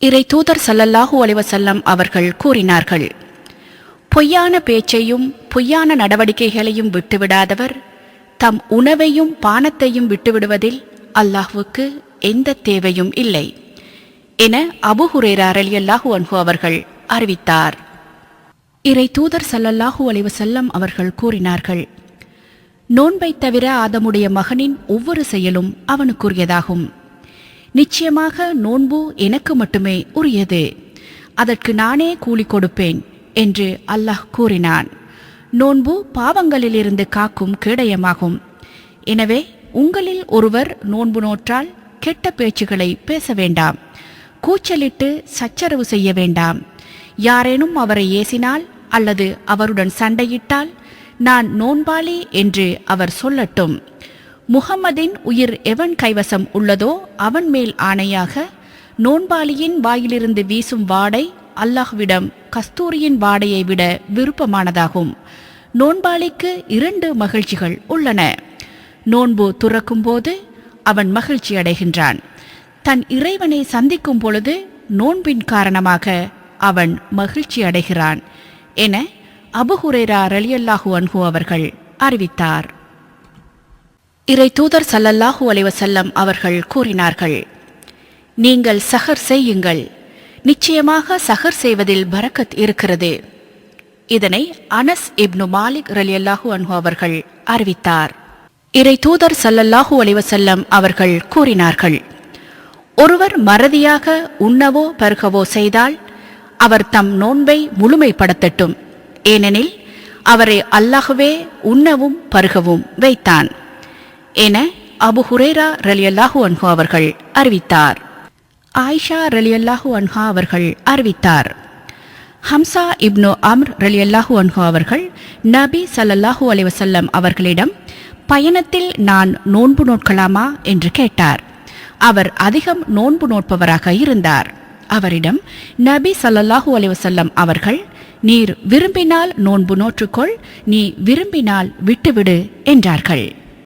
இறை தூதர் சல்லல்லாஹு அலிவசல்லம் அவர்கள் கூறினார்கள் பொய்யான பேச்சையும் பொய்யான நடவடிக்கைகளையும் விட்டுவிடாதவர் தம் உணவையும் பானத்தையும் விட்டுவிடுவதில் அல்லாஹுவுக்கு எந்த தேவையும் இல்லை என அபு அலி அல்லாஹு அன்ஹு அவர்கள் அறிவித்தார். இறை தூதர் சல்லல்லாஹு அலிவசல்லம் அவர்கள் கூறினார்கள் நோன்பைத் தவிர ஆதமுடைய மகனின் ஒவ்வொரு செயலும் அவனுக்குரியதாகும். நிச்சயமாக நோன்பு எனக்கு மட்டுமே உரியது. அதற்கு நானே கூலி கொடுப்பேன் என்று அல்லாஹ் கூறினான். நோன்பு பாவங்களிலிருந்து காக்கும் கேடயமாகும். எனவே உங்களில் ஒருவர் நோன்பு நோற்றால் கெட்ட பேச்சுகளை பேச வேண்டாம். கூச்சலிட்டு சச்சரவு செய்ய வேண்டாம். யாரேனும் அவரை ஏசினால் அல்லது அவருடன் சண்டையிட்டால் நான் நோன்பாளி என்று அவர் சொல்லட்டும். முகம்மதின் உயிர் எவன் கைவசம் உள்ளதோ அவன் மேல் ஆணையாக நோன்பாளியின் வாயிலிருந்து வீசும் வாடை அல்லாஹ்விடம் கஸ்தூரியின் வாடையை விட விருப்பமானதாகும். நோன்பாளிக்கு இரண்டு மகிழ்ச்சிகள் உள்ளன. நோன்பு துறக்கும்போது அவன் மகிழ்ச்சி அடைகின்றான். தன் இறைவனை சந்திக்கும் பொழுது நோன்பின் காரணமாக அவன் மகிழ்ச்சி அடைகிறான் என அபுஹுரேரா ரலியல்லாஹு அன்ஹு அவர்கள் அறிவித்தார். இறை தூதர் சல்லல்லாஹு அலைவசல்லம் அவர்கள் கூறினார்கள் நீங்கள் சஹர் செய்யுங்கள். நிச்சயமாக சஹர் செய்வதில் பரக்கத் இருக்கிறது. இதனை அனஸ் இப்னு மாலிக் ரலியல்லாஹு அன்ஹு அவர்கள் அறிவித்தார். இறை தூதர் சல்லல்லாஹு அலைவசல்லம் அவர்கள் கூறினார்கள் ஒருவர் மறதியாக உண்ணவோ பருகவோ செய்தால் அவர் தம் நோன்பை முழுமைப்படுத்தட்டும். ஏனெனில் அவரை அல்லாஹ்வே உண்ணவும் பருகவும் வைத்தான். என அபு ஹுரேரா ரலியல்லாஹு அன்ஹா அவர்கள் அறிவித்தார். ஆயிஷா ரலியல்லாஹு அன்ஹா அவர்கள் அறிவித்தார். ஹம்சா இப்னு அம்ர் ரலியல்லாஹு அன்ஹா அவர்கள் நபி ஸல்லல்லாஹு அலைஹி அவர்களிடம் பயணத்தில் நான் நோன்பு நோட்கலாமா? என்று கேட்டார். அவர் அதிகம் நோன்பு நோட்பவராக இருந்தார். அவரிடம் நபி சல்லல்லாஹூ அலைஹி அவர்கள் நீர் விரும்பினால் நோன்பு நோற்றுக்கொள் நீ விரும்பினால் விட்டுவிடு என்றார்கள்.